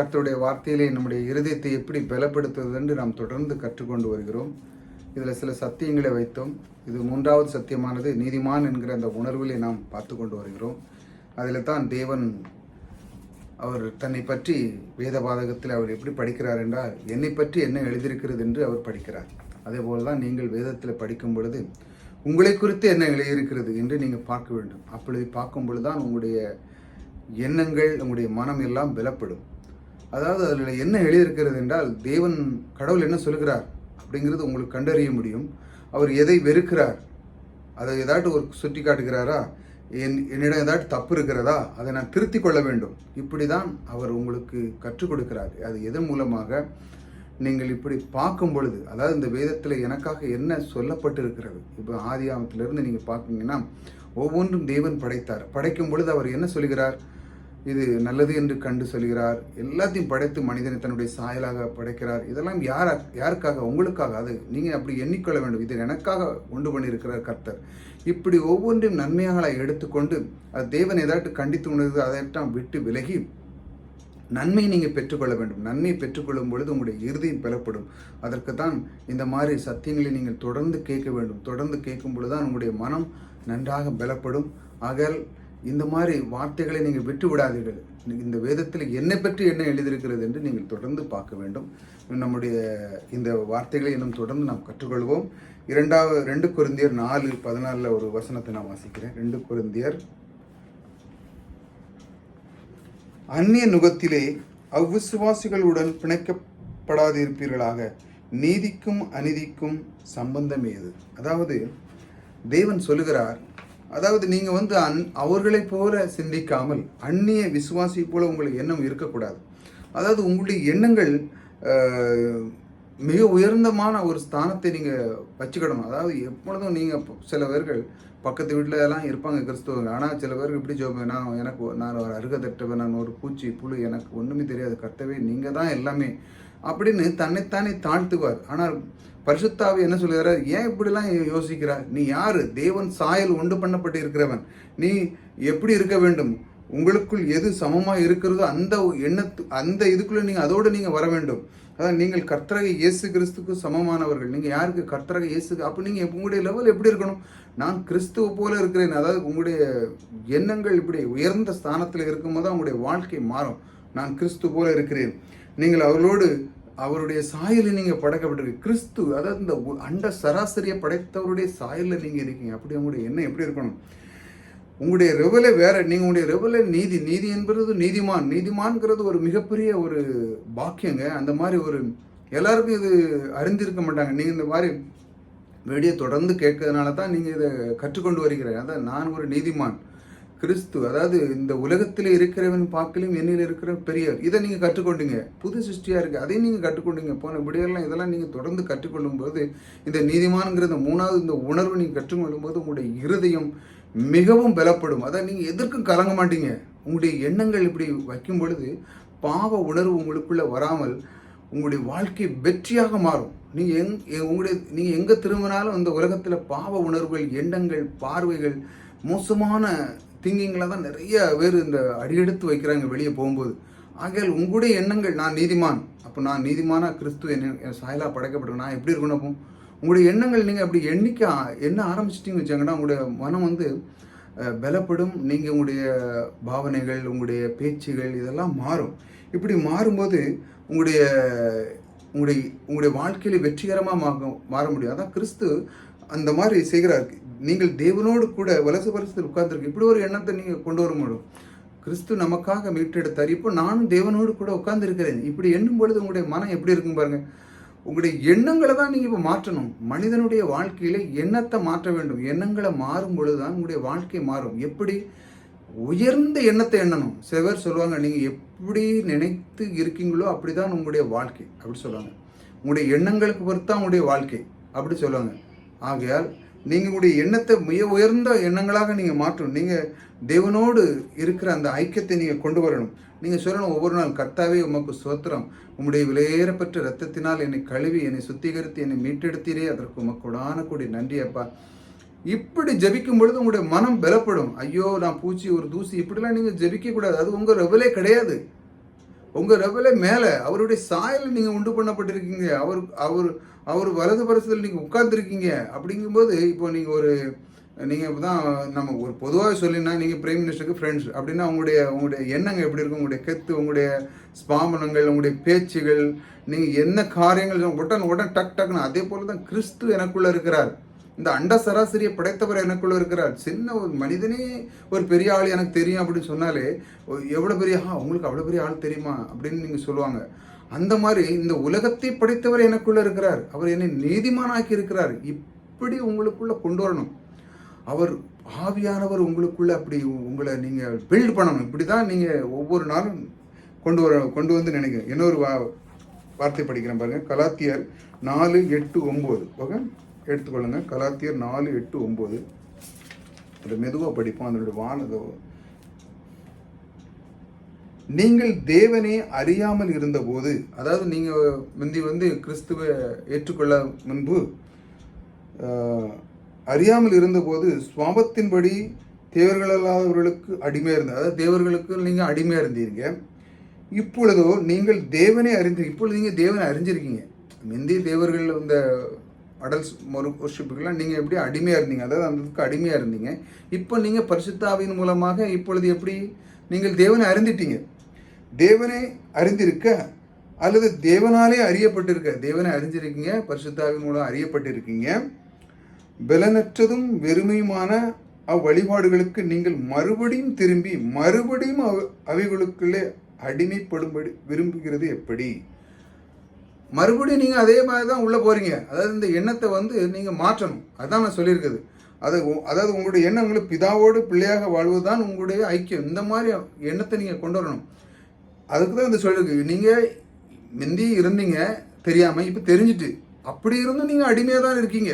கர்த்தருடைய வார்த்தையிலே நம்முடைய இருதயத்தை எப்படி பலப்படுத்துவது என்று நாம் தொடர்ந்து கற்றுக்கொண்டு வருகிறோம். இதில் சில சத்தியங்களை வைத்தோம். இது மூன்றாவது சத்தியமானது. நீதிமான் என்கிற அந்த உணர்விலே நாம் பார்த்து கொண்டு வருகிறோம். அதில் தான் தேவன் அவர் தன்னை பற்றி வேத பாதகத்தில் அவர் எப்படி படிக்கிறார் என்றால் என்னை பற்றி என்ன எழுதியிருக்கிறது என்று அவர் படிக்கிறார். அதேபோல் தான் நீங்கள் வேதத்தில் படிக்கும் பொழுது உங்களை குறித்து என்ன எழுதியிருக்கிறது என்று நீங்கள் பார்க்க வேண்டும். அப்பொழுது பார்க்கும் பொழுது தான் உங்களுடைய எண்ணங்கள் உங்களுடைய மனம் எல்லாம் பலப்படும். அதாவது அதில் என்ன எழுதியிருக்கிறது என்றால் தேவன் கடவுள் என்ன சொல்கிறார் அப்படிங்கிறது உங்களுக்கு கண்டறிய முடியும். அவர் எதை வெறுக்கிறார்? அதை ஏதாட்டு ஒரு சுட்டி காட்டுகிறாரா? என் என்னிடம் ஏதாட்டு தப்பு இருக்கிறதா? அதை நான் திருத்திக் கொள்ள வேண்டும். இப்படி தான் அவர் உங்களுக்கு கற்றுக் கொடுக்கிறார். அது எதன் மூலமாக? நீங்கள் இப்படி பார்க்கும் பொழுது அதாவது இந்த வேதத்தில் எனக்காக என்ன சொல்லப்பட்டு இருக்கிறது இப்போ ஆதி ஆமத்திலிருந்து நீங்கள் பார்க்குங்கன்னா ஒவ்வொன்றும் தேவன் படைத்தார். படைக்கும் பொழுது அவர் என்ன சொல்கிறார்? இது நல்லது என்று கண்டு சொல்கிறார். எல்லாத்தையும் படைத்து மனிதனை தன்னுடைய சாயலாக படைக்கிறார். இதெல்லாம் யார் யாருக்காக? உங்களுக்காக. அது நீங்கள் அப்படி எண்ணிக்கொள்ள வேண்டும். இது எனக்காக உண்டு பண்ணியிருக்கிறார் கர்த்தர். இப்படி ஒவ்வொன்றையும் நன்மையாக எடுத்துக்கொண்டு அது தேவன் ஏதாட்டு கண்டித்து உணர்ந்து அதையெல்லாம் விட்டு விலகி நன்மையை நீங்கள் பெற்றுக்கொள்ள வேண்டும். நன்மை பெற்றுக்கொள்ளும் பொழுது உங்களுடைய இறுதியும் பெறப்படும். அதற்கு தான் இந்த மாதிரி சத்தியங்களை நீங்கள் தொடர்ந்து கேட்க வேண்டும். தொடர்ந்து கேட்கும் பொழுது தான் உங்களுடைய மனம் நன்றாக பலப்படும். அகல் இந்த மாதிரி வார்த்தைகளை நீங்கள் விட்டு விடாதீர்கள் இந்த வேதத்தில் என்னை பற்றி என்ன எழுதியிருக்கிறது என்று நீங்கள் தொடர்ந்து பார்க்க வேண்டும். நம்முடைய இந்த வார்த்தைகளை இன்னும் தொடர்ந்து நாம் கற்றுக்கொள்வோம். இரண்டாவது ரெண்டு குருந்தியர் நாலு பதினாலில் ஒரு வசனத்தை நான் வாசிக்கிறேன். ரெண்டு குருந்தியர் அந்நிய நுகத்திலே அவ்விசுவாசிகளுடன் பிணைக்கப்படாதிருப்பீர்களாக. நீதிக்கும் அநீதிக்கும் சம்பந்தம் ஏது? அதாவது தேவன் சொல்லுகிறார் அதாவது நீங்கள் வந்து அந் அவர்களைப் போல சிந்திக்காமல் அந்நிய விசுவாசி போல உங்களுக்கு எண்ணம் இருக்கக்கூடாது. அதாவது உங்களுடைய எண்ணங்கள் மிக உயர்ந்தமான ஒரு ஸ்தானத்தை நீங்கள் வச்சுக்கிடணும் அதாவது எப்பொழுதும் நீங்கள் சில பேர்கள் பக்கத்து வீட்டில் எல்லாம் இருப்பாங்க கிறிஸ்துவங்க ஆனால் சில பேருக்கு இப்படி ஜோப நான் எனக்கு நான் ஒரு அருகதட்டவன் நான் ஒரு பூச்சி புழு எனக்கு ஒன்றுமே தெரியாது. கர்த்தவே நீங்கள் தான் எல்லாமே. அப்படின்னு தன்னைத்தானே தாழ்த்துவார். ஆனால் பரிசுத்தாவி என்ன சொல்லுகிறார்? ஏன் இப்படிலாம் யோசிக்கிறார்? நீ யார்? தேவன் சாயல் ஒன்று பண்ணப்பட்டு இருக்கிறவன் நீ எப்படி இருக்க வேண்டும்? உங்களுக்குள் எது சமமாக இருக்கிறதோ அந்த எண்ணத்து அந்த இதுக்குள்ளே நீங்கள் அதோடு நீங்கள் வர வேண்டும். அதான் நீங்கள் கர்த்தரக இயேசு கிறிஸ்துக்கு சமமானவர்கள். நீங்கள் யாருக்கு? கர்த்தரக இயேசுக்கு. அப்போ நீங்கள் உங்களுடைய லெவல் எப்படி இருக்கணும்? நான் கிறிஸ்துவ போல இருக்கிறேன். அதாவது உங்களுடைய எண்ணங்கள் இப்படி உயர்ந்த ஸ்தானத்தில் இருக்கும்போது தான் உங்களுடைய வாழ்க்கை மாறும். நான் கிறிஸ்து போல இருக்கிறேன். நீங்கள் அவர்களோடு அவருடைய சாயலில் நீங்கள் படைக்கப்பட்டிருக்கு. கிறிஸ்து அதாவது இந்த அண்ட சராசரியை படைத்தவருடைய சாயலில் நீங்கள் இருக்கீங்க. அப்படி உங்களுடைய எண்ணம் எப்படி இருக்கணும்? உங்களுடைய ரெவலே வேற நீங்கள் உங்களுடைய ரெவலே நீதி நீதி என்பது நீதிமான். நீதிமான்ங்கிறது ஒரு மிகப்பெரிய ஒரு பாக்கியங்க. அந்த மாதிரி ஒரு எல்லாருக்கும் இது அறிந்திருக்க மாட்டாங்க. நீங்கள் இந்த மாதிரி வெளியே தொடர்ந்து கேட்கறதுனால தான் நீங்கள் இதை கற்றுக்கொண்டு வருகிறேன் அதான் நான் ஒரு நீதிமான். கிறிஸ்து அதாவது இந்த உலகத்தில் இருக்கிறவன் பார்க்கலையும் என்னில் இருக்கிற பெரியவர். இதை நீங்கள் கற்றுக்கொண்டீங்க. புது சிருஷ்டியாக இருக்குது அதையும் நீங்கள் கற்றுக்கொண்டீங்க. போன விடியெல்லாம் இதெல்லாம் நீங்கள் தொடர்ந்து கற்றுக்கொள்ளும் போது இந்த நீதிமான்ங்கிற இந்த மூணாவது இந்த உணர்வு நீங்கள் கற்றுக்கொள்ளும் போது உங்களுடைய இருதயம் மிகவும் பலப்படும். அதான் நீங்கள் எதற்கும் கலங்க மாட்டீங்க. உங்களுடைய எண்ணங்கள் இப்படி வைக்கும் பொழுது பாவ உணர்வு உங்களுக்குள்ளே வராமல் உங்களுடைய வாழ்க்கை வெற்றியாக மாறும். நீங்கள் எங் எ- உங்களுடைய நீங்கள் எங்கே திரும்பினாலும் இந்த உலகத்தில் பாவ உணர்வுகள் எண்ணங்கள் பார்வைகள் மோசமான திங்கிங்கில் தான் நிறைய பேர் இந்த அடியெடுத்து வைக்கிறாங்க வெளியே போகும்போது. ஆகையால் உங்களுடைய எண்ணங்கள் நான் நீதிமான். அப்போ நான் நீதிமானா கிறிஸ்து என்ன என் சாயலாக படைக்கப்பட்டிருக்கேன் நான் எப்படி இருக்கணும் அப்போ? உங்களுடைய எண்ணங்கள் நீங்கள் அப்படி எண்ணிக்க என்ன ஆரம்பிச்சிட்டிங்க வச்சாங்கன்னா உங்களுடைய மனம் வந்து பலப்படும். நீங்கள் உங்களுடைய பாவனைகள் உங்களுடைய பேச்சுகள் இதெல்லாம் மாறும். இப்படி மாறும்போது உங்களுடைய உங்களுடைய உங்களுடைய வாழ்க்கையில் வெற்றிகரமாக மாற முடியும். அதான் கிறிஸ்து அந்த மாதிரி செய்கிறார். நீங்கள் தேவனோடு கூட வலசு வலசத்தில் உட்கார்ந்துருக்கு இப்படி ஒரு எண்ணத்தை நீங்கள் கொண்டு வர முடியும் கிறிஸ்து நமக்காக மீட்டெடுத்தார். இப்போ நானும் தேவனோடு கூட உட்கார்ந்துருக்கிறேன். இப்படி எண்ணும் பொழுது உங்களுடைய மனம் எப்படி இருக்கும் பாருங்க? உங்களுடைய எண்ணங்களை தான் நீங்கள் இப்போ மாற்றணும். மனிதனுடைய வாழ்க்கையில எண்ணத்தை மாற்ற வேண்டும். எண்ணங்களை மாறும் பொழுது தான் உங்களுடைய வாழ்க்கை மாறும். எப்படி? உயர்ந்த எண்ணத்தை எண்ணணும். சில பேர் சொல்லுவாங்க நீங்கள் எப்படி நினைத்து இருக்கீங்களோ அப்படிதான் உங்களுடைய வாழ்க்கை. அப்படி சொல்லுவாங்க. உங்களுடைய எண்ணங்களுக்கு பொறுத்தான் உங்களுடைய வாழ்க்கை. அப்படி சொல்லுவாங்க. ஆகையால் நீங்கள் உங்களுடைய எண்ணத்தை மிக உயர்ந்த எண்ணங்களாக நீங்கள் மாற்றணும். நீங்கள் தேவனோடு இருக்கிற அந்த ஐக்கியத்தை நீங்கள் கொண்டு வரணும். நீங்கள் சொல்லணும் ஒவ்வொரு நாள் கர்த்தாவே உமக்கு சோத்திரம் உம்முடைய விலையேறப்பட்ட ரத்தத்தினால் என்னை கழுவி என்னை சுத்திகரித்து என்னை மீட்டெடுத்தீரே. அதற்கு உமக்கு கொடான கூடி நன்றி அப்பா. இப்படி ஜபிக்கும் பொழுது உங்களுடைய மனம் பலப்படும். ஐயோ நான் பூச்சி ஒரு தூசி இப்படிலாம் நீங்கள் ஜபிக்கக்கூடாது கூடாது. அது உங்கள் ரெவலே கிடையாது. உங்க ரெவலே மேல அவருடைய சாயல் நீங்க உண்டு பண்ணப்பட்டிருக்கீங்க. அவர் அவர் அவர் வலது பரிசத்தில் நீங்க உட்கார்ந்துருக்கீங்க. அப்படிங்கும்போது இப்போ நீங்க ஒரு நீங்க தான் நம்ம ஒரு பொதுவாக சொல்லினா நீங்க பிரைம் மினிஸ்டருக்கு ஃப்ரெண்ட்ஸ் அப்படின்னா உங்களுடைய உங்களுடைய எண்ணங்கள் எப்படி இருக்கும்? உங்களுடைய கெத்து உங்களுடைய ஸ்பாமனங்கள் உங்களுடைய பேச்சுகள் நீங்க என்ன காரியங்கள் உடன் உடன் டக் டக்குன்னு அதே போல தான் கிறிஸ்து எனக்குள்ள இருக்கிறார். இந்த அண்ட சராசரியை படைத்தவர் எனக்குள்ள இருக்கிறார். சின்ன ஒரு மனிதனே ஒரு பெரிய ஆள் எனக்கு தெரியும் அப்படின்னு சொன்னாலே எவ்வளோ பெரிய ஆ உங்களுக்கு அவ்வளோ பெரிய ஆள் தெரியுமா? அப்படின்னு நீங்கள் சொல்லுவாங்க. அந்த மாதிரி இந்த உலகத்தை படைத்தவர் எனக்குள்ள இருக்கிறார். அவர் என்னை நீதிமானாக்கி இருக்கிறார். இப்படி உங்களுக்குள்ள கொண்டு வரணும். அவர் ஆவியானவர் உங்களுக்குள்ள அப்படி உங்களை நீங்கள் பில்ட் பண்ணணும். இப்படி தான் நீங்கள் ஒவ்வொரு நாளும் கொண்டு வர கொண்டு வந்து நினைக்கிறேன் இன்னொரு வா வார்த்தை படிக்கிறேன் பாருங்க. கலாத்தியர் நாலு எட்டு ஒம்பது ஓகே எடுத்துக்கொள்ளுங்கள் கலாத்தியர் நாலு எட்டு ஒம்பது அதை மெதுவாக படிப்போம். அதனுடைய வானதோ நீங்கள் தேவனே அறியாமல் இருந்தபோது அதாவது நீங்கள் முந்தி வந்து கிறிஸ்துவை ஏற்றுக்கொள்ள முன்பு அறியாமல் இருந்தபோது சுவாபத்தின்படி தேவர்களல்லாதவர்களுக்கு அடிமையாக இருந்தது அதாவது தேவர்களுக்கு நீங்கள் அடிமையாக இருந்தீங்க. இப்பொழுதோ நீங்கள் தேவனே அறிந்து இப்பொழுது நீங்கள் தேவனை அறிஞ்சிருக்கீங்க. முந்தி தேவர்கள் இந்த அடல்ஸ் மறு ஒர்ஷிப்புக்கெல்லாம் நீங்கள் எப்படி அடிமையாக இருந்தீங்க? அதாவது அந்த இதுக்கு அடிமையாக இருந்தீங்க. இப்போ நீங்கள் பரிசுத்தாவின் மூலமாக இப்பொழுது எப்படி நீங்கள் தேவனை அறிந்துட்டீங்க? தேவனை அறிந்திருக்க அல்லது தேவனாலே அறியப்பட்டிருக்க? தேவனை அறிஞ்சிருக்கீங்க பரிசுத்தாவின் மூலம் அறியப்பட்டிருக்கீங்க. பலனற்றதும் வெறுமையுமான அவ்வழிபாடுகளுக்கு நீங்கள் மறுபடியும் திரும்பி மறுபடியும் அவ- அவைகளுக்குள்ளே அடிமைப்படும்படி விரும்புகிறது எப்படி? மறுபடியும் நீங்கள் அதே மாதிரி தான் உள்ளே போகிறீங்க அதாவது இந்த எண்ணத்தை வந்து நீங்கள் மாற்றணும். அதுதான் நான் சொல்லியிருக்குது அது உ- அதாவது உங்களுடைய எண்ணம் உங்களுக்கு பிதாவோடு பிள்ளையாக வாழ்வது தான் உங்களுடைய ஐக்கியம். இந்த மாதிரி எண்ணத்தை நீங்கள் கொண்டு வரணும். அதுக்கு தான் இந்த சொல்லியிருக்கு. நீங்கள் முந்தி இருந்தீங்க தெரியாமல் இப்போ தெரிஞ்சுட்டு அப்படி இருந்தும் நீங்கள் அடிமையாக தான் இருக்கீங்க.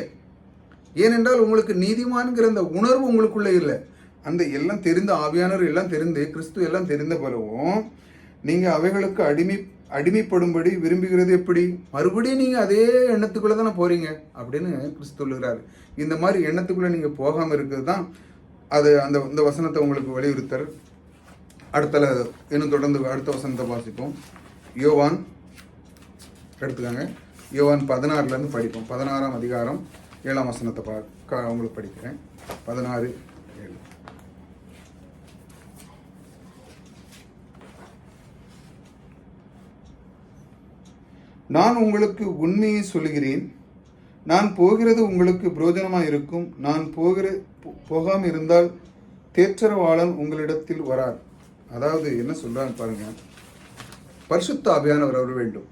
ஏனென்றால் உங்களுக்கு நீதிமான்கிற அந்த உணர்வு உங்களுக்குள்ளே இல்லை. அந்த எல்லாம் தெரிந்த ஆவியானவர் எல்லாம் தெரிந்து கிறிஸ்து எல்லாம் தெரிந்த பிறகும் நீங்கள் அவைகளுக்கு அடிமை அடிமைப்படும்படி விரும்புகிறது எப்படி? மறுபடியும் நீங்கள் அதே எண்ணத்துக்குள்ளே தானே போகிறீங்க அப்படின்னு கிறிஸ்து சொல்லுகிறாரு. இந்த மாதிரி எண்ணத்துக்குள்ளே நீங்கள் போகாமல் இருக்கிறது தான் அது அந்த இந்த வசனத்தை உங்களுக்கு வலியுறுத்தல் அடுத்தல இன்னும் தொடர்ந்து அடுத்த வசனத்தை வாசிப்போம். யோவான் எடுத்துக்கோங்க. யோவான் பதினாறுலேருந்து படிப்போம். பதினாறாம் அதிகாரம் ஏழாம் வசனத்தை பா உங்களுக்கு படிக்கிறேன். பதினாறு நான் உங்களுக்கு உண்மையை சொல்லுகிறேன். நான் போகிறது உங்களுக்கு புரோஜனமாக இருக்கும். நான் போகிற போகாம இருந்தால் தேற்றரவாளன் உங்களிடத்தில் வரார். அதாவது என்ன சொல்றாங்க பாருங்க. பரிசுத்த அபியானவர் வர வேண்டும்.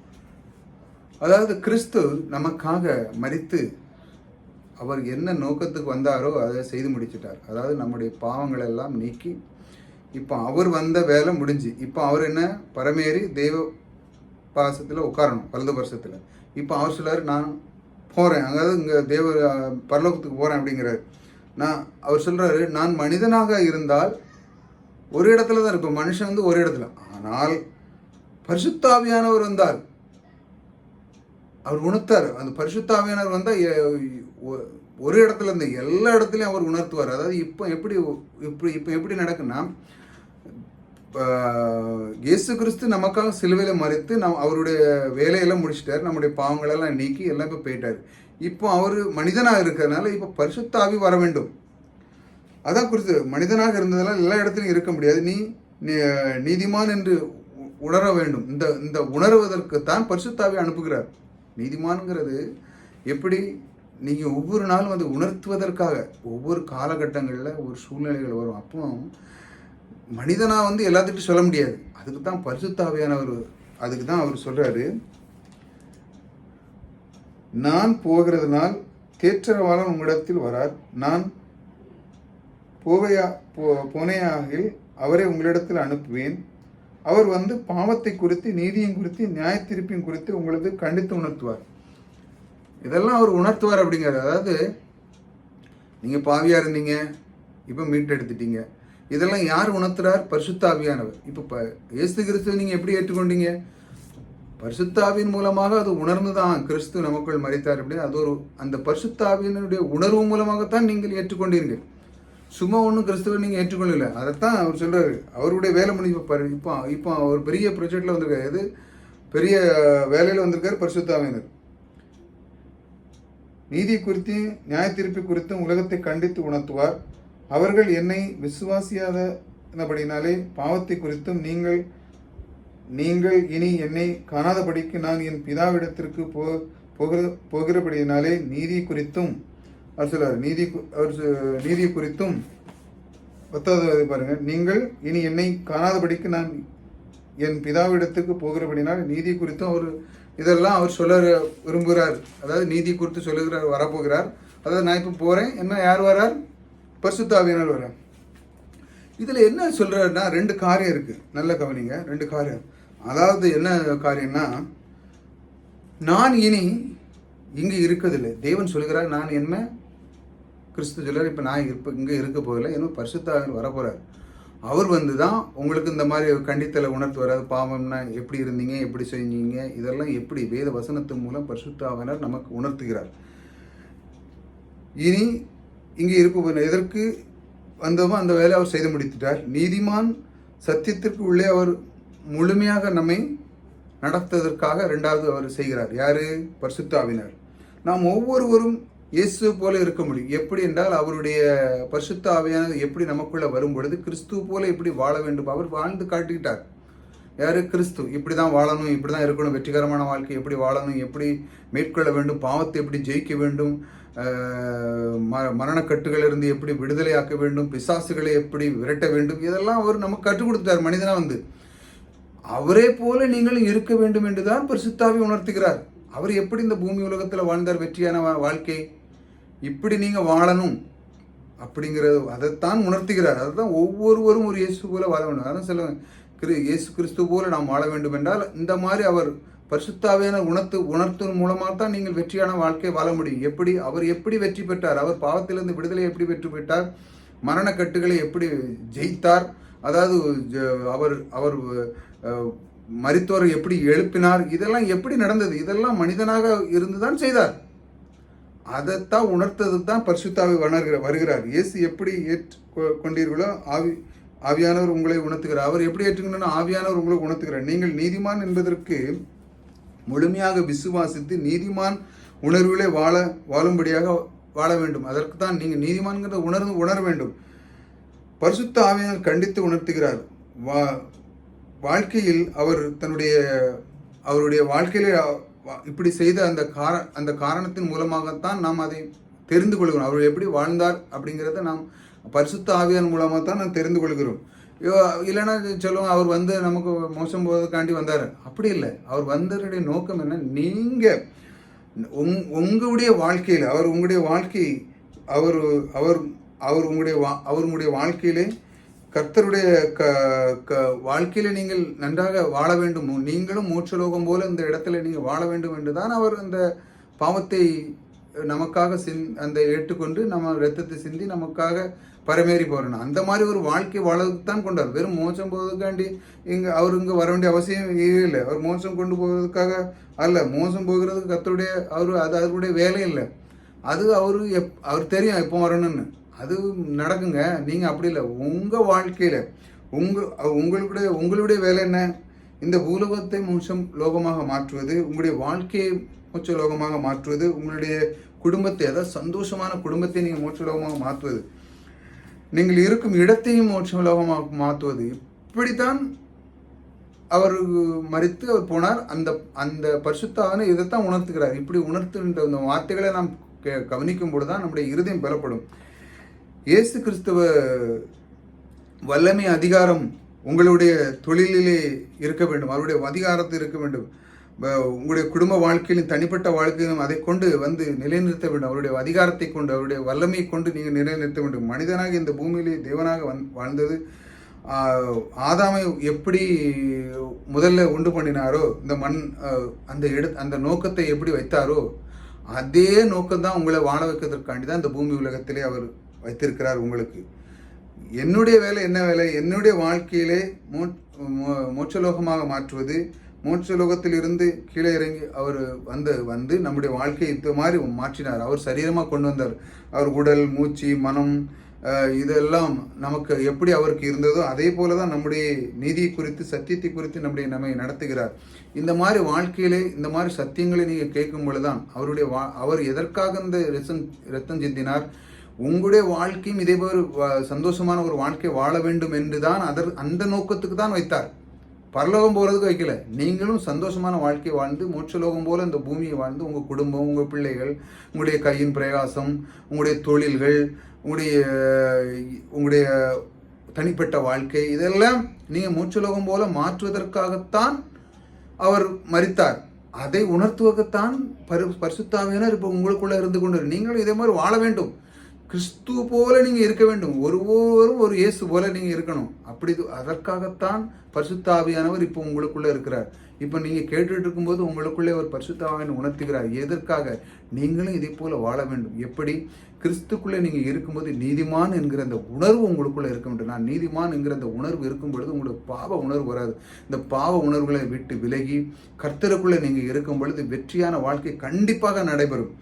அதாவது கிறிஸ்து நமக்காக மறித்து அவர் என்ன நோக்கத்துக்கு வந்தாரோ அதை செய்து முடிச்சிட்டார். அதாவது நம்முடைய பாவங்கள் எல்லாம் நீக்கி இப்போ அவர் வந்த வேலை முடிஞ்சு இப்போ அவர் என்ன? பரமேறி தெய்வ பாசத்தில் உட்காரணும் வலது வருஷத்தில் இப்போ அவர் சொல்லார் நான் போகிறேன் அதாவது இங்கே தேவ பரலோகத்துக்கு போகிறேன் அப்படிங்கிறார். நான் அவர் சொல்கிறாரு நான் மனிதனாக இருந்தால் ஒரு இடத்துல தான் இருப்பேன். மனுஷன் வந்து ஒரு இடத்துல. ஆனால் பரிசுத்தாவியானவர் வந்தார். அவர் உணர்த்தார். அந்த பரிசுத்தாவியானவர் வந்தால் ஒரு இடத்துல இருந்து எல்லா இடத்துலையும் அவர் உணர்த்துவார். அதாவது இப்போ எப்படி இப்போ இப்போ எப்படி நடக்குன்னா இயேசு கிறிஸ்து நமக்காக சிலுவையில் மறித்து நம் அவருடைய வேலையெல்லாம் முடிச்சிட்டார். நம்முடைய பாவங்களெல்லாம் நீக்கி எல்லாம் இப்போ போயிட்டார். இப்போ அவர் மனிதனாக இருக்கிறதுனால இப்போ பரிசுத்தாவி வர வேண்டும். அதான் குறித்து மனிதனாக இருந்ததெல்லாம் எல்லா இடத்துலையும் இருக்க முடியாது. நீ நீதிமான் என்று உணர வேண்டும். இந்த இந்த உணர்வதற்கு தான் பரிசுத்தாவி அனுப்புகிறார். நீதிமான்ங்கிறது எப்படி நீங்கள் ஒவ்வொரு நாளும் அதை உணர்த்துவதற்காக ஒவ்வொரு காலகட்டங்களில் ஒரு சூழ்நிலைகள் வரும். அப்போ மனிதனாக வந்து எல்லாத்துக்கிட்டும் சொல்ல முடியாது. அதுக்கு தான் பரிசுத்தாவியானவர் அதுக்கு தான் அவர் சொல்கிறாரு நான் போகிறதுனால் தேற்றரவாளன் உங்களிடத்தில் வரார். நான் போவையா போ போனையாகில் அவரை உங்களிடத்தில் அனுப்புவேன். அவர் வந்து பாவத்தை குறித்து நீதியும் குறித்து நியாயத்திருப்பையும் குறித்து உங்களது கண்டித்து உணர்த்துவார். இதெல்லாம் அவர் உணர்த்துவார் அப்படிங்கிறது அதாவது நீங்கள் பாவியாக இருந்தீங்க இப்போ மீட்டெடுத்துட்டீங்க. இதெல்லாம் யார் உணர்த்துறார்? பரிசுத்தாவியானவர். இப்போ ப இயேசு கிறிஸ்துவை நீங்கள் எப்படி ஏற்றுக்கொண்டீங்க? பரிசுத்தாவின் மூலமாக அது உணர்ந்து தான் கிறிஸ்து நமக்குள் மறைத்தார் அப்படின்னு அது ஒரு அந்த பரிசுத்தாவியனுடைய உணர்வு மூலமாகத்தான் நீங்கள் ஏற்றுக்கொண்டீர்கள். சும்மா ஒன்றும் கிறிஸ்துவை நீங்கள் ஏற்றுக்கொள்ளல. அதைத்தான் அவர் சொல்கிறார் அவருடைய வேலை முடிஞ்சு பாரு இப்போ இப்போ அவர் பெரிய ப்ரொஜெக்டில் வந்திருக்காரு. எது? பெரிய வேலையில் வந்திருக்கார் பரிசுத்தாவியனர் நீதி குறித்தும் நியாய குறித்தும் உலகத்தை கண்டித்து உணர்த்துவார். அவர்கள் என்னை விசுவாசியாத என்னபடினாலே பாவத்தை குறித்தும் நீங்கள் நீங்கள் இனி என்னை காணாதபடிக்கு நான் என் பிதாவிடத்திற்கு போ போகிற போகிறபடியினாலே நீதி குறித்தும் அவர் சொல்றார் நீதி அவர் நீதி குறித்தும் பத்தாவது பாருங்க நீங்கள் இனி என்னை காணாதபடிக்கு நான் என் பிதாவிடத்துக்கு போகிறபடினால் நீதி குறித்தும் அவர் இதெல்லாம் அவர் சொல்ல விரும்புகிறார். அதாவது நீதி குறித்து சொல்லுகிறார் வரப்போகிறார். அதாவது நான் இப்போ போகிறேன் என்ன யார் வரார் பசுத்தாவியனால் வர இதில் என்ன சொல்கிறாருன்னா ரெண்டு காரியம் இருக்குது நல்ல கவனிங்க ரெண்டு காரியம். அதாவது என்ன காரியம்னா நான் இனி இங்கே இருக்கிறதில்லை தேவன் சொல்கிறார் நான் என்ன கிறிஸ்து சொல்கிறார் இப்போ நான் இருப்ப இங்கே இருக்க போகல என்ன வர வரப்போகிறார் அவர் வந்து தான் உங்களுக்கு இந்த மாதிரி கண்டித்தலை உணர்த்து வராது பாவம்னா எப்படி இருந்தீங்க எப்படி செஞ்சீங்க இதெல்லாம் எப்படி வேத வசனத்தின் மூலம் பரிசுத்தாவினர் நமக்கு உணர்த்துகிறார். இனி இங்கே இருப்பவன் எதற்கு வந்தோமோ அந்த வேலையை அவர் செய்து முடித்துட்டார். நீதிமான் சத்தியத்திற்கு உள்ளே அவர் முழுமையாக நம்மை நடத்ததற்காக ரெண்டாவது அவர் செய்கிறார். யாரு? பரிசுத்தாவினர். நாம் ஒவ்வொருவரும் இயேசு போல இருக்க முடியும். எப்படி என்றால் அவருடைய பரிசுத்த ஆவியானது எப்படி நமக்குள்ள வரும் பொழுது கிறிஸ்துவ போல எப்படி வாழ வேண்டும் அவர் வாழ்ந்து காட்டிக்கிட்டார் யாரு? கிறிஸ்து. இப்படி தான் வாழணும் இப்படி தான் இருக்கணும். வெற்றிகரமான வாழ்க்கை எப்படி வாழணும் எப்படி மேற்கொள்ள வேண்டும் பாவத்தை எப்படி ஜெயிக்க வேண்டும் ம மரணக்கட்டுகளிலிருந்து எப்படி விடுதலையாக்க வேண்டும் பிசாசுகளை எப்படி விரட்ட வேண்டும் இதெல்லாம் அவர் நமக்கு கற்றுக் கொடுத்தார் மனிதனாக வந்து. அவரே போல நீங்களும் இருக்க வேண்டும் என்று தான் பரிசுத்தாவி உணர்த்துகிறார். அவர் எப்படி இந்த பூமி உலகத்தில் வாழ்ந்தார் வெற்றியான வாழ்க்கை? இப்படி நீங்கள் வாழணும் அப்படிங்கிறது அதைத்தான் உணர்த்துகிறார். அதுதான் ஒவ்வொருவரும் ஒரு இயேசு போல வாழ வேண்டும். அதான் சொல்லுவேன் கிரு இயேசு கிறிஸ்து போல நாம் வாழ வேண்டும் என்றால் இந்த மாதிரி அவர் பரிசுத்தாவியான உணர்த்து உணர்த்தின் மூலமாக தான் நீங்கள் வெற்றியான வாழ்க்கை வாழ முடியும். எப்படி? அவர் எப்படி வெற்றி பெற்றார்? அவர் பாவத்திலிருந்து விடுதலை எப்படி வெற்றி பெற்றார் மரணக்கட்டுகளை எப்படி ஜெயித்தார்? அதாவது அவர் அவர் அஹ், எப்படி எழுப்பினார்? இதெல்லாம் எப்படி நடந்தது? இதெல்லாம் மனிதனாக இருந்து தான் செய்தார். அதைத்தான் உணர்த்தது தான் பரிசுத்தாவை வணர்கிற வருகிறார். இயேசு எப்படி ஏற்று கொ- கொண்டீர்களோ ஆவி ஆவியானவர் உங்களை உணர்த்துகிறார். அவர் எப்படி ஏற்றுக்கணும்னா ஆவியானவர் உங்களை உணர்த்துகிறார். நீங்கள் நீதிமான் என்பதற்கு முழுமையாக விசுவாசித்து நீதிமான் உணர்வுகளே வாழ வாழும்படியாக வாழ வேண்டும். அதற்கு தான் நீங்கள் நீதிமான்கிறத உணர்ந்து உணர வேண்டும். பரிசுத்த ஆவியினர் கண்டித்து உணர்த்துகிறார். வா வாழ்க்கையில் அவர் தன்னுடைய அவருடைய வாழ்க்கையிலே வா- இப்படி செய்த அந்த கார அந்த காரணத்தின் மூலமாகத்தான் நாம் அதை தெரிந்து கொள்கிறோம். அவர் எப்படி வாழ்ந்தார் அப்படிங்கிறத நாம் பரிசுத்த ஆவியான் மூலமாக தான் நாம் தெரிந்து கொள்கிறோம். இல்லைன்னா சொல்லுவோம் அவர் வந்து நமக்கு மோசம் போவதுக்காண்டி வந்தார். அப்படி இல்லை. அவர் வந்தவருடைய நோக்கம் என்ன? நீங்கள் உங் உங்களுடைய வாழ்க்கையில் அவர் உங்களுடைய வாழ்க்கை அவர் அவர் அவர் உங்களுடைய வா அவர் உங்களுடைய வாழ்க்கையிலே கர்த்தருடைய க க வாழ்க்கையில் நீங்கள் நன்றாக வாழ வேண்டும். நீங்களும் மோட்சலோகம் போல இந்த இடத்துல நீங்கள் வாழ வேண்டும் என்று தான் அவர் அந்த பாவத்தை நமக்காக சிந் அந்த ஏற்றுக்கொண்டு நம்ம ரத்தத்தை சிந்தி நமக்காக பரமேறி போறணும் அந்த மாதிரி ஒரு வாழ்க்கை வாழறதுக்கு தான் கொண்டார். வெறும் மோசம் போவதுக்காண்டி இங்கே அவர் இங்கே வர வேண்டிய அவசியம் இல்லை. அவர் மோசம் கொண்டு போவதற்காக அல்ல. மோசம் போகிறதுக்கு கத்தருடைய அவர் அது அவருடைய வேலை இல்லை. அது அவரு எப் அவர் தெரியும் எப்போ வரணும்னு. அது நடக்குங்க. நீங்கள் அப்படி இல்லை. உங்கள் வாழ்க்கையில் உங்கள் உங்களுடைய உங்களுடைய வேலை என்ன? இந்த பூலோகத்தை மோசம் லோகமாக மாற்றுவது உங்களுடைய வாழ்க்கையை மோட்சலோகமாக மாற்றுவது உங்களுடைய குடும்பத்தை அதாவது சந்தோஷமான குடும்பத்தை நீங்கள் மோட்சலோகமாக மாற்றுவது நீங்கள் இருக்கும் இடத்தையும் மோட்சலோகமாக மாற்றுவது இப்படித்தான் அவர் மறித்து அவர் போனார். அந்த அந்த பரிசுத்தான இதைத்தான் உணர்த்துகிறார். இப்படி உணர்த்துகின்ற அந்த வார்த்தைகளை நாம் கவனிக்கும் பொழுது தான் நம்முடைய இருதயம் பெறப்படும் இயேசு கிறிஸ்துவ வல்லமை அதிகாரம் உங்களுடைய தொழிலிலே இருக்க வேண்டும். அவருடைய அதிகாரத்தில் இருக்க வேண்டும். உங்களுடைய குடும்ப வாழ்க்கையிலும் தனிப்பட்ட வாழ்க்கையிலும் அதை கொண்டு வந்து நிலைநிறுத்த வேண்டும். அவருடைய அதிகாரத்தை கொண்டு அவருடைய வல்லமையை கொண்டு நீங்கள் நிலைநிறுத்த வேண்டும். மனிதனாக இந்த பூமியிலே தேவனாக வந் வாழ்ந்தது. ஆதாமை எப்படி முதல்ல உண்டு பண்ணினாரோ இந்த மண் அந்த எடு அந்த நோக்கத்தை எப்படி வைத்தாரோ அதே நோக்கம்தான் உங்களை வாழ வைக்கிறதுக்காண்டி தான் இந்த பூமி உலகத்திலே அவர் வைத்திருக்கிறார் உங்களுக்கு. என்னுடைய வேலை என்ன வேலை? என்னுடைய வாழ்க்கையிலே மோ மோ- மோட்சலோகமாக மாற்றுவது. மோட்சலோகத்திலிருந்து கீழே இறங்கி அவர் வந்து வந்து நம்முடைய வாழ்க்கையை இந்த மாதிரி மாற்றினார். அவர் சரீரமாக கொண்டு வந்தார். அவர் உடல் மூச்சு மனம் இதெல்லாம் நமக்கு எப்படி அவருக்கு இருந்ததோ அதே போல தான் நம்முடைய நீதியை குறித்து சத்தியத்தை குறித்து நம்முடைய நம்மை நடத்துகிறார். இந்த மாதிரி வாழ்க்கையிலே இந்த மாதிரி சத்தியங்களை நீங்கள் கேட்கும் பொழுதுதான் அவருடைய வா அவர் எதற்காக இந்த ரத்தம் ரத்தம் சிந்தினார்? உங்களுடைய வாழ்க்கையும் இதே போல வ- சந்தோஷமான ஒரு வாழ்க்கை வாழ வேண்டும் என்று தான் அதர் அந்த நோக்கத்துக்கு தான் வைத்தார். பரலோகம் போகிறதுக்கு வைக்கல. நீங்களும் சந்தோஷமான வாழ்க்கை வாழ்ந்து மோட்சலோகம் போல் இந்த பூமியை வாழ்ந்து உங்கள் குடும்பம் உங்கள் பிள்ளைகள் உங்களுடைய கையின் பிரகாசம் உங்களுடைய தொழில்கள் உங்களுடைய உங்களுடைய தனிப்பட்ட வாழ்க்கை இதெல்லாம் நீங்கள் மூச்சலோகம் போல மாற்றுவதற்காகத்தான் அவர் மறித்தார் அதை உணர்த்துவதற்காகத்தான் பரு பரிசுத்தாவினர் இப்போ உங்களுக்குள்ளே இருந்து கொண்டு நீங்களும் இதே மாதிரி வாழ வேண்டும். கிறிஸ்துவ போல நீங்கள் இருக்க வேண்டும். ஒருவரும் ஒரு இயேசு போல நீங்கள் இருக்கணும். அப்படி அதற்காகத்தான் பரிசுத்தாவியானவர் இப்போ உங்களுக்குள்ளே இருக்கிறார். இப்போ நீங்கள் கேட்டுட்டு இருக்கும்போது உங்களுக்குள்ளே ஒரு பரிசுத்தாவின்னு உணர்த்துகிறார். எதற்காக? நீங்களும் இதே போல வாழ வேண்டும். எப்படி? கிறிஸ்துக்குள்ளே நீங்கள் இருக்கும்போது நீதிமான் என்கிற அந்த உணர்வு உங்களுக்குள்ளே இருக்க வேண்டும். நான் நீதிமான் என்கிற அந்த உணர்வு இருக்கும் பொழுது உங்களுக்கு பாவ உணர்வு வராது. இந்த பாவ உணர்வுகளை விட்டு விலகி கர்த்தருக்குள்ளே நீங்கள் இருக்கும் பொழுது வெற்றியான வாழ்க்கை கண்டிப்பாக நடைபெறும்.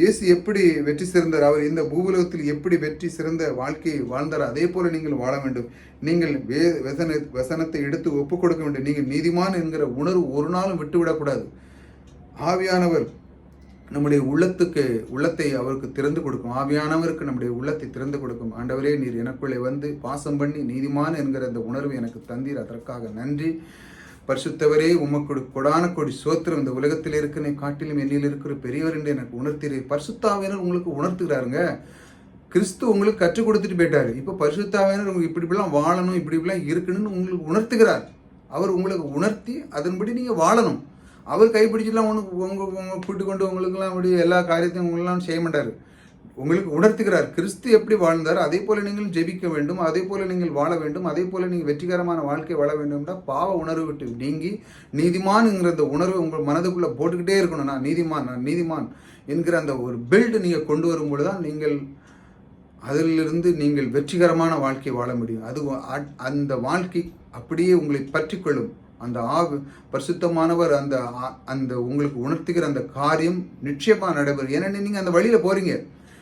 இயேசு எப்படி வெற்றி சிறந்தார்? அவர் இந்த பூவுலகத்தில் எப்படி வெற்றி சிறந்த வாழ்க்கையை வாழ்ந்தார்? அதே போல நீங்கள் வாழ வேண்டும். நீங்கள் வே வசன வசனத்தை எடுத்து ஒப்பு கொடுக்க வேண்டும். நீங்கள் நீதிமான் என்கிற உணர்வு ஒரு நாளும் விட்டுவிடக்கூடாது. ஆவியானவர் நம்முடைய உள்ளத்துக்கு உள்ளத்தை அவருக்கு திறந்து கொடுக்கும். ஆவியானவருக்கு நம்முடைய உள்ளத்தை திறந்து கொடுக்கும். ஆண்டவரே நீர் எனக்குள்ளே வந்து பாசம் பண்ணி நீதிமான் என்கிற அந்த உணர்வு எனக்கு தந்தீர். அதற்காக நன்றி. பரிசுத்தவரே உமக்கு கொடான கொடி சோத்திரம் இந்த உலகத்தில் இருக்கிற காட்டிலும் என்னில் இருக்கிற பெரியவர் என்று எனக்கு உணர்த்தீரீர் பரிசுத்தாவினர் உங்களுக்கு உணர்த்துகிறாருங்க. கிறிஸ்து உங்களுக்கு கற்றுக் கொடுத்துட்டு போயிட்டாரு. இப்போ பரிசுத்தாவினர் உங்களுக்கு இப்படி இப்படிலாம் வாழணும் இப்படி இப்படிலாம் இருக்கணும்னு உங்களுக்கு உணர்த்துகிறார். அவர் உங்களுக்கு உணர்த்தி அதன்படி நீங்கள் வாழணும். அவர் கைப்பிடிச்சுலாம் உனக்கு உங்க உங்க கூட்டு கொண்டு உங்களுக்கெல்லாம் அப்படி எல்லா காரியத்தையும் உங்களெல்லாம் செய்ய மாட்டார். உங்களுக்கு உணர்த்துகிறார். கிறிஸ்து எப்படி வாழ்ந்தார்? அதே போல நீங்கள் ஜெபிக்க வேண்டும் அதே போல நீங்கள் வாழ வேண்டும் அதே போல நீங்கள் வெற்றிகரமான வாழ்க்கை வாழ வேண்டும்னா பாவ உணர்வு விட்டு நீங்கி நீதிமான்ங்கிற அந்த உணர்வை உங்கள் மனதுக்குள்ளே போட்டுக்கிட்டே இருக்கணும் நான் நீதிமான் நான் நீதிமான் என்கிற அந்த ஒரு பில்டு நீங்கள் கொண்டு வரும்பொழுது தான் நீங்கள் அதிலிருந்து நீங்கள் வெற்றிகரமான வாழ்க்கை வாழ முடியும். அது அந்த வாழ்க்கை அப்படியே உங்களை பற்றிக்கொள்ளும். அந்த ஆவு பரிசுத்தமானவர் அந்த அந்த உங்களுக்கு உணர்த்துகிற அந்த காரியம் நிச்சயமாக நடைபெறும். ஏன்னா நீங்கள் அந்த வழியில் போகிறீங்க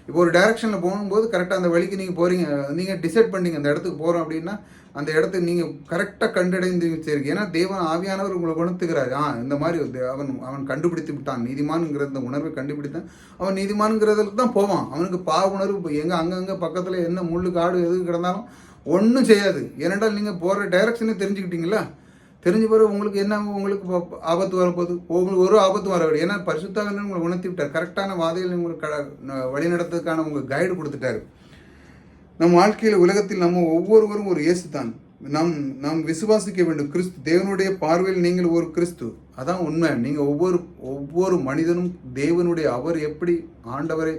இப்போ ஒரு டைரக்ஷனில் போகும்போது கரெக்டாக அந்த வழிக்கு நீங்கள் போகிறீங்க நீங்கள் டிசைட் பண்ணீங்க அந்த இடத்துக்கு போகிறோம் அப்படின்னா அந்த இடத்துக்கு நீங்கள் கரெக்டாக கண்டடைந்து சரி ஏன்னா தேவன் ஆவியானவர் உங்களை உணர்த்துக்கிறாரு ஆ இந்த மாதிரி தே- அவன் அவன் கண்டுபிடித்து விட்டான். நீதிமான்ங்கிற அந்த உணர்வை கண்டுபிடித்தான். அவன் நீதிமான்ங்கிறதுக்கு தான் போவான். அவனுக்கு பாவ உணர்வு எங்கே அங்கங்கே பக்கத்தில் என்ன முள்ளு காடு எது கிடந்தாலும் ஒன்றும் செய்யாது. ஏனென்றால் நீங்கள் போகிற டைரக்ஷனே தெரிஞ்சுக்கிட்டீங்களா தெரிஞ்ச பிறகு உங்களுக்கு என்ன உங்களுக்கு ஆபத்து வரப்போகுது? உங்களுக்கு ஒரு ஆபத்து வரவில்லை ஏன்னா பரிசுத்தாவினர் உங்களை உணர்த்தி விட்டார் கரெக்டான வாதையில் உங்களுக்கு வழி நடத்துறதுக்கான உங்களுக்கு கைடு கொடுத்துட்டாரு. நம் வாழ்க்கையில் உலகத்தில் நம்ம ஒவ்வொருவரும் ஒரு இயேசு தான் நாம் நாம் விசுவாசிக்க வேண்டும். கிறிஸ்து தேவனுடைய பார்வையில் நீங்கள் ஒரு கிறிஸ்து. அதான் உண்மை. நீங்கள் ஒவ்வொரு ஒவ்வொரு மனிதனும் தேவனுடைய அவர் எப்படி ஆண்டவரை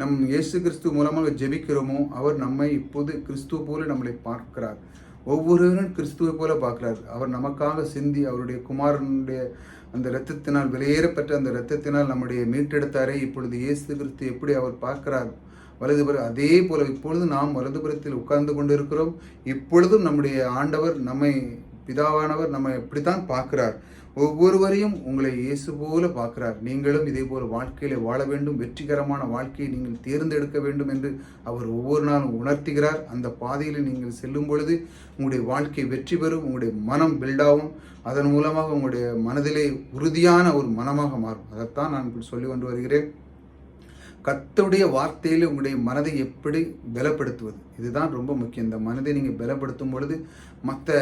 நம் இயேசு கிறிஸ்து மூலமாக ஜெபிக்கிறோமோ அவர் நம்மை இப்போது கிறிஸ்துவ போல நம்மளை பார்க்கிறார். ஒவ்வொருவரும் கிறிஸ்துவை போல பார்க்கிறார். அவர் நமக்காக சிந்தி அவருடைய குமாரனுடைய அந்த இரத்தத்தினால் வெளியேறப்பட்ட அந்த இரத்தத்தினால் நம்முடைய மீட்டெடுத்தாரே. இப்பொழுது இயேசு கிறிஸ்து எப்படி அவர் பார்க்கிறார்? வலதுபுறம் அதே போல இப்பொழுது நாம் வலதுபுறத்தில் உட்கார்ந்து கொண்டிருக்கிறோம். இப்பொழுதும் நம்முடைய ஆண்டவர் நம்மை பிதாவானவர் நம்மை எப்படித்தான் பார்க்கிறார். ஒவ்வொருவரையும் உங்களை இயேசு போல பார்க்கிறார். நீங்களும் இதே போல வாழ்க்கையில வாழ வேண்டும். வெற்றிகரமான வாழ்க்கையை நீங்கள் தேர்ந்தெடுக்க வேண்டும் என்று அவர் ஒவ்வொரு நாளும் உணர்த்துகிறார். அந்த பாதையில் நீங்கள் செல்லும் பொழுது உங்களுடைய வாழ்க்கை வெற்றி பெறும். உங்களுடைய மனம் பில்டாகும் அதன் மூலமாக உங்களுடைய மனதிலே உறுதியான ஒரு மனமாக மாறும். அதைத்தான் நான் சொல்லி கொண்டு வருகிறேன். கர்த்தருடைய வார்த்தையில் உங்களுடைய மனதை எப்படி பலப்படுத்துவது? இதுதான் ரொம்ப முக்கியம். இந்த மனதை நீங்கள் பலப்படுத்தும் பொழுது மற்ற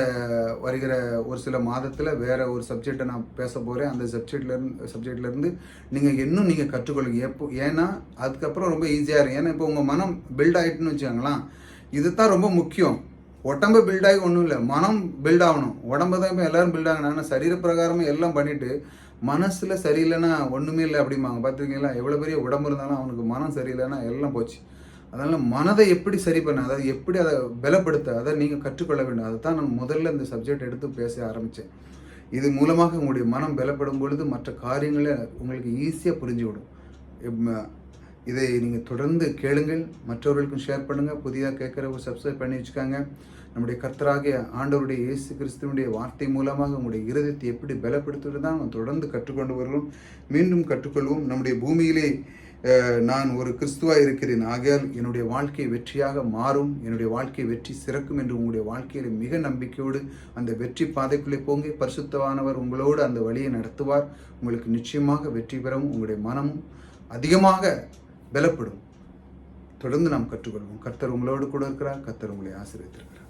வருகிற ஒரு சில மாதத்தில் வேறு ஒரு சப்ஜெக்டை நான் பேச போகிறேன் அந்த சப்ஜெக்ட்லேருந்து சப்ஜெக்ட்லேருந்து நீங்கள் இன்னும் நீங்கள் கற்றுக்கொள்ளுங்க. எப்போ ஏன்னா அதுக்கப்புறம் ரொம்ப ஈஸியாக இருக்கும். ஏன்னா இப்போ உங்கள் மனம் பில்ட் ஆகிட்டுன்னு வச்சுக்கோங்களேன் இதுதான் ரொம்ப முக்கியம். உடம்பு பில்ட் ஆகி ஒன்றும் இல்லை மனம் பில்ட் ஆகணும். உடம்பு தான் இப்போ எல்லாரும் பில்ட் ஆகணும். ஆனால் சரீர பிரகாரமாக எல்லாம் பண்ணிவிட்டு மனசில் சரியில்லைன்னா ஒன்றுமே இல்லை அப்படிம்பாங்க. பார்த்துருக்கீங்களா? எவ்வளோ பெரிய உடம்பு இருந்தாலும் அவனுக்கு மனம் சரியில்லைன்னா எல்லாம் போச்சு. அதனால் மனதை எப்படி சரி பண்ண அதாவது எப்படி அதை பலப்படுத்த அதை நீங்கள் கற்றுக்கொள்ள வேண்டும். அதை தான் நான் முதல்ல இந்த சப்ஜெக்ட் எடுத்து பேச ஆரம்பித்தேன் இது மூலமாக உங்களுடைய மனம் பலப்படும் பொழுது மற்ற காரியங்களை உங்களுக்கு ஈஸியாக புரிஞ்சு விடும் இதை நீங்கள் தொடர்ந்து கேளுங்கள். மற்றவர்களுக்கும் ஷேர் பண்ணுங்கள் புதிதாக கேட்குறவங்க சப்ஸ்கிரைப் பண்ணி வச்சுக்காங்க. நம்முடைய கர்த்தராகிய ஆண்டவருடைய இயேசு கிறிஸ்துவனுடைய வார்த்தை மூலமாக உங்களுடைய இருதயத்தை எப்படி பலப்படுத்துவது தான் நாம் தொடர்ந்து கற்றுக்கொண்டு வருவோம் மீண்டும் கற்றுக்கொள்வோம். நம்முடைய பூமியிலே நான் ஒரு கிறிஸ்துவா இருக்கிறேன். ஆகையால் என்னுடைய வாழ்க்கை வெற்றியாக மாறும். என்னுடைய வாழ்க்கை வெற்றி சிறக்கும் என்று உங்களுடைய வாழ்க்கையில் மிக நம்பிக்கையோடு அந்த வெற்றி பாதைக்குள்ளே போங்க. பரிசுத்தவானவர் உங்களோடு அந்த வழியை நடத்துவார். உங்களுக்கு நிச்சயமாக வெற்றி பெறவும் உங்களுடைய மனமும் அதிகமாக பலப்படும். தொடர்ந்து நாம் கற்றுக்கொள்வோம். கர்த்தர் உங்களோடு கூட இருக்கிறார். கர்த்தர் உங்களை ஆசிரியத்திருக்கிறார்